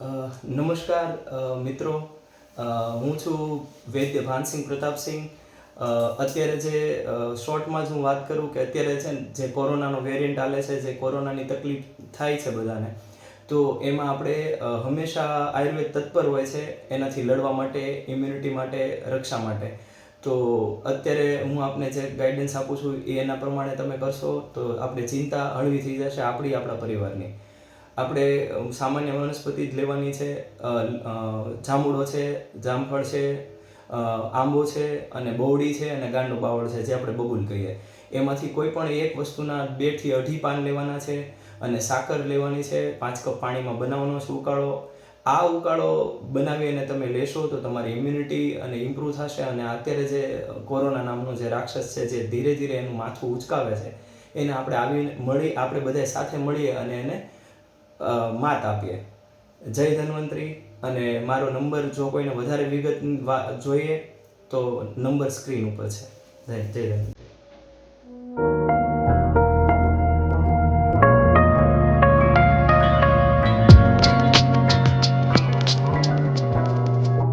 નમસ્કાર મિત્રો. હું છું વૈદ્ય ભાનસિંહ પ્રતાપસિંહ. અત્યારે જે શોર્ટમાં જ હું વાત કરું કે અત્યારે છે ને જે કોરોનાનો વેરિયન્ટ આલે છે, જે કોરોનાની તકલીફ થાય છે બધાને, તો એમાં આપણે હંમેશા આયુર્વેદ તત્પર હોય છે, એનાથી લડવા માટે ઇમ્યુનિટી માટે, રક્ષા માટે. તો અત્યારે હું આપને જે ગાઈડન્સ આપું છું એ એના પ્રમાણે તમે કરશો તો આપણે ચિંતા હળવી થઈ જશે આપણી, આપણા પરિવારની. આપણે સામાન્ય વનસ્પતિ જ લેવાની છે જાંબુડો છે, જામફળ છે આંબો છે અને બોવડી છે અને ગાંડો બાવળ છે, જે આપણે બબુલ કહીએ. એમાંથી કોઈ પણ એક વસ્તુના બેથી અઢી પાન લેવાના છે અને સાકર લેવાની છે, પાંચ કપ પાણીમાં બનાવવાનો છે ઉકાળો. આ ઉકાળો બનાવી અને તમે લેશો તો તમારી ઇમ્યુનિટી અને ઇમ્પ્રૂવ થશે અને અત્યારે જે કોરોના નામનો જે રાક્ષસ છે જે ધીરે ધીરે એનું માથું ઉચકાવે છે, એને આપણે આવીને મળી, આપણે બધા સાથે મળીએ અને એને માત આપીએ. જય ધન્વંતરી. અને મારો નંબર જો કોઈને વધારે વિગત જોઈએ તો નંબર સ્ક્રીન ઉપર છે. જય જય ધન્વંતરી.